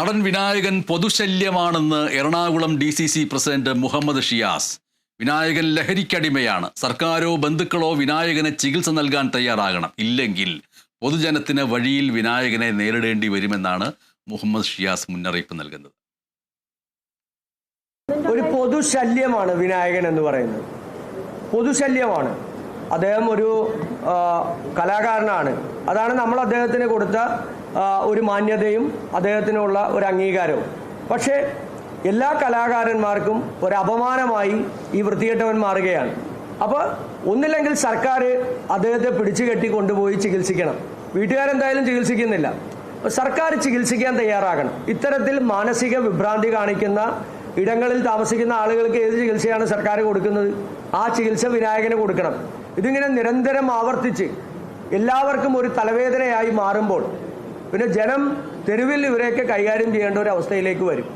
നടൻ Vinayakan പൊതുശല്യമാണെന്ന് Ernakulam D C C president Muhammad Shiyas. Vinayakan ലഹരിക്കടിമയാണ്. സർക്കാരോ ബന്ധുക്കളോ വിനായകന് ചികിത്സ നൽകാൻ തയ്യാറാകണം. ഇല്ലെങ്കിൽ പൊതുജനത്തിന് വഴിയിൽ വിനായകനെ നേരിടേണ്ടി വരുമെന്നാണ് മുഹമ്മദ് ഷിയാസ് മുന്നറിയിപ്പ് നൽകുന്നത്. ഒരു പൊതുശല്യമാണ് വിനായകൻ എന്ന് പറയുന്നത്. പൊതുശല്യമാണ്. അദ്ദേഹം ഒരു കലാകാരനാണ്. അതാണ് നമ്മൾ അദ്ദേഹത്തിന് കൊടുത്ത ഒരു മാന്യതയും അദ്ദേഹത്തിനുള്ള ഒരു അംഗീകാരവും. പക്ഷേ എല്ലാ കലാകാരന്മാർക്കും ഒരു അപമാനമായി ഈ വൃത്തികെട്ടവൻ മാറുകയാണ്. അപ്പോൾ ഒന്നില്ലെങ്കിൽ സർക്കാർ അദ്ദേഹത്തെ പിടിച്ചു കെട്ടി കൊണ്ടുപോയി ചികിത്സിക്കണം. വീട്ടുകാരെന്തായാലും ചികിത്സിക്കുന്നില്ല. സർക്കാർ ചികിത്സിക്കാൻ തയ്യാറാകണം. ഇത്തരത്തിൽ മാനസിക വിഭ്രാന്തി കാണിക്കുന്ന ഇടങ്ങളിൽ താമസിക്കുന്ന ആളുകൾക്ക് ഏത് ചികിത്സയാണ് സർക്കാർ കൊടുക്കുന്നത്? ആ ചികിത്സ വിനായകന് കൊടുക്കണം. ഇതിങ്ങനെ നിരന്തരം ആവർത്തിച്ച് എല്ലാവർക്കും ഒരു തലവേദനയായി മാറുമ്പോൾ പിന്നെ ജനം തെരുവിൽ ഇവരെയൊക്കെ കൈകാര്യം ചെയ്യേണ്ട ഒരു അവസ്ഥയിലേക്ക് വരും.